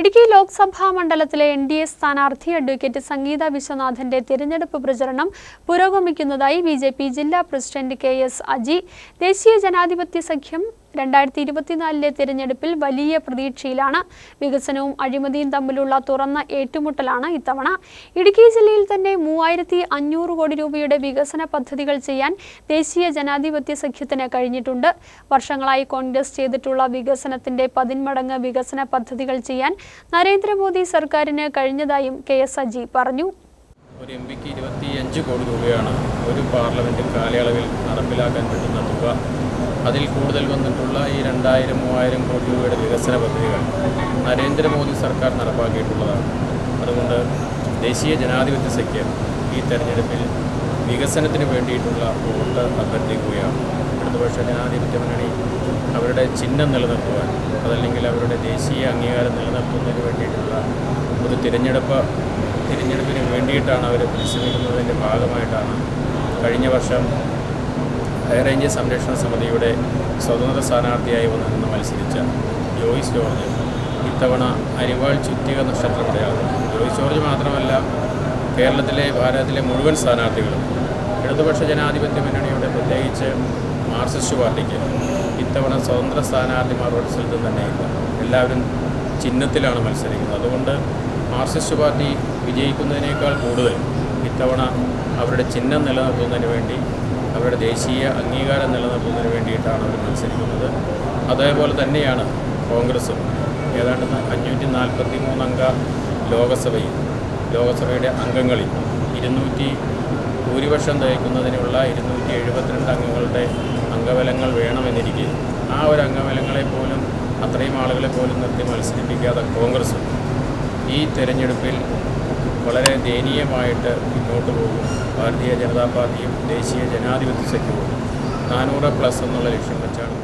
ഇടുക്കി ലോക്സഭാ മണ്ഡലത്തിലെ N D A സ്ഥാനാർത്ഥി advocate Sangeetha വിശ്വനാഥന്റെ തിരഞ്ഞെടുപ്പ് പ്രചരണം പുരോഗമിക്കുന്നതായി ബി ജില്ലാ പ്രസിഡന്റ് കെ എസ് അജി. ദേശീയ ജനാധിപത്യ സഖ്യം രണ്ടായിരത്തി ഇരുപത്തിനാലിലെ തിരഞ്ഞെടുപ്പിൽ വലിയ പ്രതീക്ഷയിലാണ് വികസനവും അഴിമതിയും തമ്മിലുള്ള തുറന്ന ഏറ്റുമുട്ടലാണ് ഇത്തവണ. ഇടുക്കി ജില്ലയിൽ തന്നെ മൂവായിരത്തി അഞ്ഞൂറ് കോടി രൂപയുടെ വികസന പദ്ധതികൾ ചെയ്യാൻ ദേശീയ ജനാധിപത്യ സഖ്യത്തിന് കഴിഞ്ഞിട്ടുണ്ട്. വർഷങ്ങളായി കോൺഗ്രസ് ചെയ്തിട്ടുള്ള വികസനത്തിന്റെ പതിന്മടങ്ങ് വികസന പദ്ധതികൾ ചെയ്യാൻ നരേന്ദ്രമോദി സർക്കാരിന് കഴിഞ്ഞതായും കെ എസ് അജി പറഞ്ഞു. ഒരു എം പിക്ക് ഇരുപത്തി അഞ്ച് കോടി രൂപയാണ് ഒരു പാർലമെന്റ് കാലയളവിൽ നടപ്പിലാക്കാൻ പറ്റുന്ന തുക. അതിൽ കൂടുതൽ വന്നിട്ടുള്ള ഈ രണ്ടായിരം മൂവായിരം കോടി രൂപയുടെ വികസന പദ്ധതികൾ നരേന്ദ്രമോദി സർക്കാർ നടപ്പാക്കിയിട്ടുള്ളതാണ്. അതുകൊണ്ട് ദേശീയ ജനാധിപത്യ സഖ്യം ഈ തെരഞ്ഞെടുപ്പിൽ വികസനത്തിന് വേണ്ടിയിട്ടുള്ള വോട്ട് അഭ്യർത്ഥിക്കുകയാണ്. ഇടതുപക്ഷ ജനാധിപത്യ മുന്നണി അവരുടെ ചിഹ്നം നിലനിർത്തുവാൻ അതല്ലെങ്കിൽ അവരുടെ ദേശീയ അംഗീകാരം നിലനിർത്തുന്നതിന് വേണ്ടിയിട്ടുള്ള ഒരു തിരഞ്ഞെടുപ്പ് തിരഞ്ഞെടുപ്പിന് വേണ്ടിയിട്ടാണ് അവർ പരിശ്രമിക്കുന്നതിന്റെ ഭാഗമായിട്ടാണ് കഴിഞ്ഞ വർഷം ഹൈറേഞ്ച് സംരക്ഷണ സമിതിയുടെ സ്വതന്ത്ര സ്ഥാനാർത്ഥിയായി വന്നിരുന്ന മത്സരിച്ച ജോയിസ് ജോർജ് ഇത്തവണ അരിവാൾ ചുറ്റിക നക്ഷത്രത്തിലാണ് ജോയിസ് ജോർജ് മാത്രമല്ല കേരളത്തിലെ ഭാരതത്തിലെ മുഴുവൻ സ്ഥാനാർത്ഥികളും ഇടതുപക്ഷ ജനാധിപത്യ മുന്നണിയുടെ പ്രത്യേകിച്ച് മാർക്സിസ്റ്റ് പാർട്ടിക്ക് ഇത്തവണ സ്വതന്ത്ര സ്ഥാനാർത്ഥിമാർ ഒരു സ്ഥലത്തും തന്നെയില്ല. എല്ലാവരും ചിഹ്നത്തിലാണ് മത്സരിക്കുന്നത്. അതുകൊണ്ട് മാർക്സിസ്റ്റ് പാർട്ടി വിജയിക്കുന്നതിനേക്കാൾ കൂടുതൽ ഇത്തവണ അവരുടെ ചിഹ്നം നിലനിർത്തുന്നതിന് വേണ്ടി അവരുടെ ദേശീയ അംഗീകാരം നിലനിർത്തുന്നതിന് വേണ്ടിയിട്ടാണ് അവർ മത്സരിക്കുന്നത്. അതേപോലെ തന്നെയാണ് കോൺഗ്രസും. ഏതാണ്ട് അഞ്ഞൂറ്റി നാൽപ്പത്തി മൂന്നംഗ ലോകസഭയിൽ ലോകസഭയുടെ അംഗങ്ങളിൽ ഇരുന്നൂറ്റി ഭൂരിപക്ഷം തയ്ക്കുന്നതിനുള്ള ഇരുന്നൂറ്റി എഴുപത്തിരണ്ട് അംഗങ്ങളുടെ അംഗബലങ്ങൾ വേണമെന്നിരിക്കെ ആ ഒരു അംഗബലങ്ങളെ പോലും അത്രയും ആളുകളെ പോലും നിർത്തി മത്സരിപ്പിക്കാതെ കോൺഗ്രസും ഈ തെരഞ്ഞെടുപ്പിൽ വളരെ ദയനീയമായിട്ട് മുന്നോട്ട് പോകും. ഭാരതീയ ജനതാ പാർട്ടിയും ദേശീയ ജനാധിപത്യ സഖ്യവും നാനൂറ് പ്ലസ് എന്നുള്ള ലക്ഷ്യം വെച്ചാണ്